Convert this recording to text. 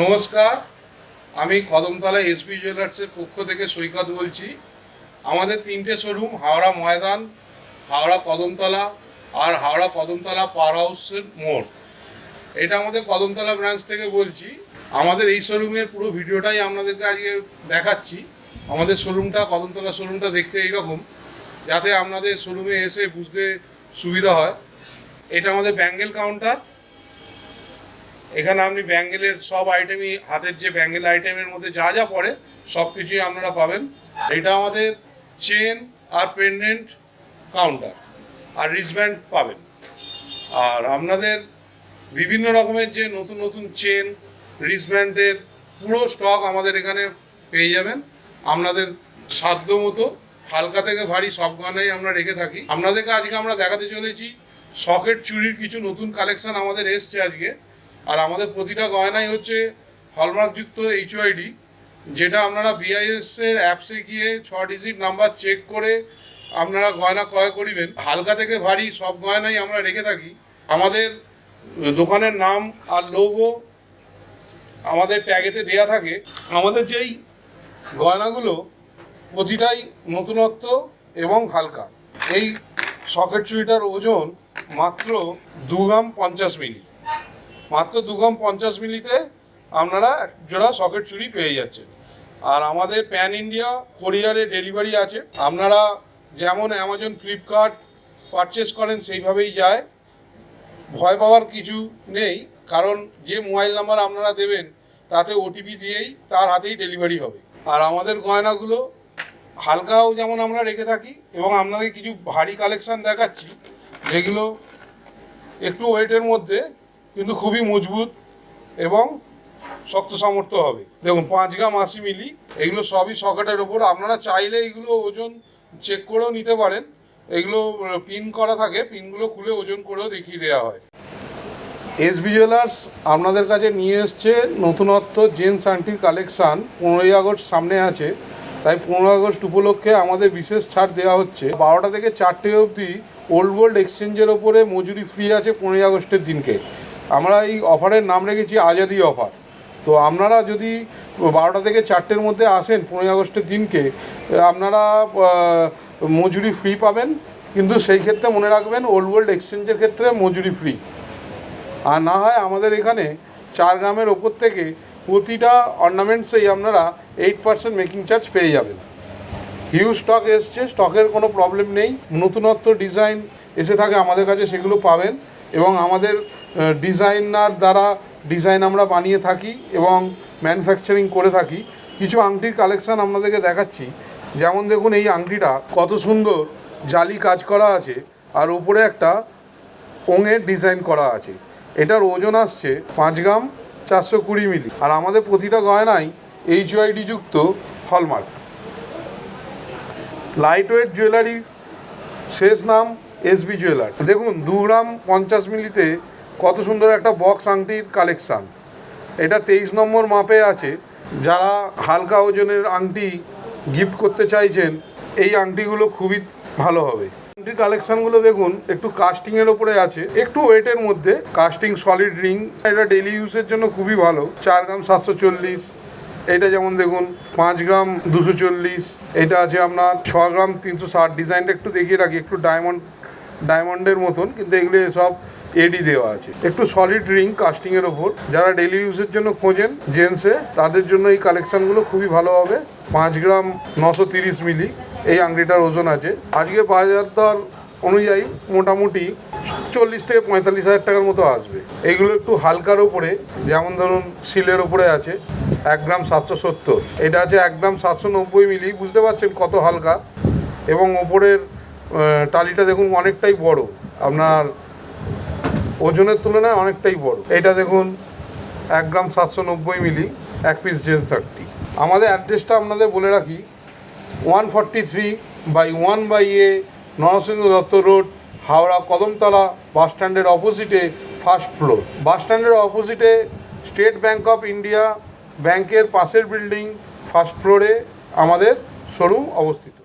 নমস্কার, আমি কদমতলা এসপি জুয়েলার্সের পক্ষ থেকে সৈকত বলছি। আমাদের তিনটে শোরুম হাওড়া ময়দান, হাওড়া কদমতলা আর হাওড়া কদমতলা পাওয়ার হাউসের মোড়। এটা আমাদের কদমতলা ব্রাঞ্চ থেকে বলছি। আমাদের এই শোরুমের পুরো ভিডিওটাই আপনাদেরকে আজকে দেখাচ্ছি। আমাদের শোরুমটা কদমতলা শোরুমটা দেখতে এইরকম, যাতে আপনাদের শোরুমে এসে বুঝতে সুবিধা হয়। এটা আমাদের ব্যাঙ্গেল কাউন্টার এখানে আপনি ব্যাঙ্গেলের সব আইটেমই হাতের যে ব্যাঙ্গেল আইটেমের মধ্যে যা যা পড়ে, সব কিছুই আপনারা পাবেন। এটা আমাদের চেন আর পেন্ডেন্ট কাউন্টার আর রিসব্যান্ড পাবেন। আর আপনাদের বিভিন্ন রকমের যে নতুন নতুন চেন রিসব্যান্ডের পুরো স্টক আমাদের এখানে পেয়ে যাবেন। আপনাদের সাধ্য মতো হালকা থেকে ভারী সব গয়নাই আমরা রেখে থাকি। আপনাদেরকে আজকে আমরা দেখাতে চলেছি সকেট চুরির কিছু নতুন কালেকশন আমাদের এসছে আজকে। আর আমাদের প্রতিটা গয়নাই হচ্ছে হলমার্কযুক্ত এইচওআইডি যেটা আপনারা বিআইএস এর অ্যাপসে গিয়ে ছ ডিজিট নাম্বার চেক করে আপনারা গয়না ক্রয় করিবেন। হালকা থেকে ভারী সব গয়নাই আমরা রেখে থাকি। আমাদের দোকানের নাম আর লোগো আমাদের ট্যাগেতে দেয়া থাকে। আমাদের যেই গয়নাগুলো প্রতিটাই নতুনত্ব এবং হালকা। এই সকেট চুরিটার ওজন মাত্র দু গ্রাম পঞ্চাশ মিলি। মাত্র দু গ্রাম পঞ্চাশ মিলিতে আপনারা এক জোড়া সকেট চুরি পেয়ে যাচ্ছেন। আর আমাদের প্যান ইন্ডিয়া কোরিয়ারে ডেলিভারি আছে। আপনারা যেমন অ্যামাজন, ফ্লিপকার্ট পারচেস করেন, সেইভাবেই যায়। ভয় পাওয়ার কিছু নেই, কারণ যে মোবাইল নাম্বার আপনারা দেবেন, তাতে ওটিপি দিয়েই তার হাতেই ডেলিভারি হবে। আর আমাদের গয়নাগুলো হালকাও যেমন আমরা রেখে থাকি, এবং আপনাদের কিছু ভারী কালেকশান দেখাচ্ছি, যেগুলো একটু ওয়েটের মধ্যে কিন্তু খুবই মজবুত এবং শক্ত সামর্থ্য হবে। দেখুন, পাঁচ গ্রাম আশি মিলি, এগুলো সবই সকেটের ওপর। আপনারা চাইলে এগুলো ওজন চেক করেও নিতে পারেন। এগুলো পিন করা থাকে পিনগুলো খুলে ওজন করেও দেখিয়ে দেওয়া হয়। এস জুয়েলার্স আপনাদের কাছে নিয়ে এসছে নতুনত্ব জেন্টস আংটির কালেকশান। পনেরোই আগস্ট সামনে আছে। তাই পনেরো আগস্ট উপলক্ষে আমাদের বিশেষ ছাড় দেওয়া হচ্ছে। বারোটা থেকে চারটে অবধি ওল্ড গোল্ড এক্সচেঞ্জের ওপরে মজুরি ফ্রি আছে পনেরোই আগস্টের দিনকে। আমরা এই অফারের নাম রেখেছি আজাদি অফার। তো আপনারা যদি বারোটা থেকে চারটের মধ্যে আসেন, পনেরোই আগস্টের দিনকে, আপনারা মজুরি ফ্রি পাবেন। কিন্তু সেই ক্ষেত্রে মনে রাখবেন ওল্ড গোল্ড এক্সচেঞ্জের ক্ষেত্রে মজুরি ফ্রি আর না হয় আমাদের এখানে চার গ্রামের ওপর থেকে প্রতিটা অর্নামেন্টসেই আপনারা এইট পার্সেন্ট মেকিং চার্জ পেয়ে যাবেন। হিউজ স্টক এসছে স্টকের কোনো প্রবলেম নেই। নতুনত্ব ডিজাইন এসে থাকে আমাদের কাছে, সেগুলো পাবেন। এবং আমাদের ডিজাইনার দ্বারা ডিজাইন আমরা বানিয়ে থাকি এবং ম্যানুফ্যাকচারিং করে থাকি। কিছু আংটির কালেকশান আপনাদেরকে দেখাচ্ছি। যেমন দেখুন এই আংটিটা, কত সুন্দর জালি কাজ করা আছে আর উপরে একটা ওঙের ডিজাইন করা আছে। এটার ওজন আসছে পাঁচ গ্রাম চারশো কুড়ি মিলি। আর আমাদের প্রতিটা গয়নাই এইচওআইডি যুক্ত হলমার্ক। লাইট ওয়েট জুয়েলারি শেষ নাম এসবি জুয়েলার্স দেখুন, দু গ্রাম পঞ্চাশ মিলিতে কত সুন্দর একটা বক্স আংটির কালেকশান এটা তেইশ নম্বর মাপে আছে। যারা হালকা ওজনের আংটি গিফট করতে চাইছেন, এই আংটিগুলো খুবই ভালো হবে। আংটির কালেকশানগুলো দেখুন, একটু কাস্টিংয়ের ওপরে আছে। একটু ওয়েটের মধ্যে কাস্টিং সলিড রিং এটা ডেলি ইউজের জন্য খুবই ভালো। চার গ্রাম সাতশো চল্লিশ। এটা যেমন দেখুন, পাঁচ গ্রাম দুশো চল্লিশ। এটা আছে আপনার ছ গ্রাম তিনশো ষাট। ডিজাইনটা একটু দেখিয়ে রাখি, একটু ডায়মন্ড ডায়মন্ডের মতন। কিন্তু এগুলো সব এডি দেওয়া আছে। একটু সলিড রিং কাস্টিংয়ের ওপর। যারা ডেলি ইউজের জন্য খোঁজেন জেন্টসে তাদের জন্য এই কালেকশানগুলো খুবই ভালো হবে। পাঁচ গ্রাম নশো তিরিশ মিলি, এই আংটিটার ওজন আছে। আজকে বাজার দর অনুযায়ী মোটামুটি চল্লিশ থেকে পঁয়তাল্লিশ হাজার টাকার মতো আসবে। এগুলো একটু হালকার ওপরে, যেমন ধরুন সিলের ওপরে আছে, এক গ্রাম সাতশো সত্তর। এটা আছে এক গ্রাম সাতশো নব্বই মিলি, বুঝতে পারছেন কত হালকা। এবং ওপরের টালিটা দেখুন অনেকটাই বড়। আপনার ওজনের তুলনায় অনেকটাই বড়। এটা দেখুন, এক গ্রাম সাতশো নব্বই মিলি, এক পিস জেন্স শার্টটি আমাদের অ্যাড্রেসটা আপনাদের বলে রাখি, one forty three by one by A, Narasingha Dutta road, Howrah Kadamtala, bus স্ট্যান্ডের অপোজিটে ফার্স্ট ফ্লোর। বাস স্ট্যান্ডের অপোজিটে স্টেট ব্যাঙ্ক অফ ইন্ডিয়া ব্যাংকের পাশের বিল্ডিং, ফার্স্ট ফ্লোরে আমাদের শোরুম অবস্থিত।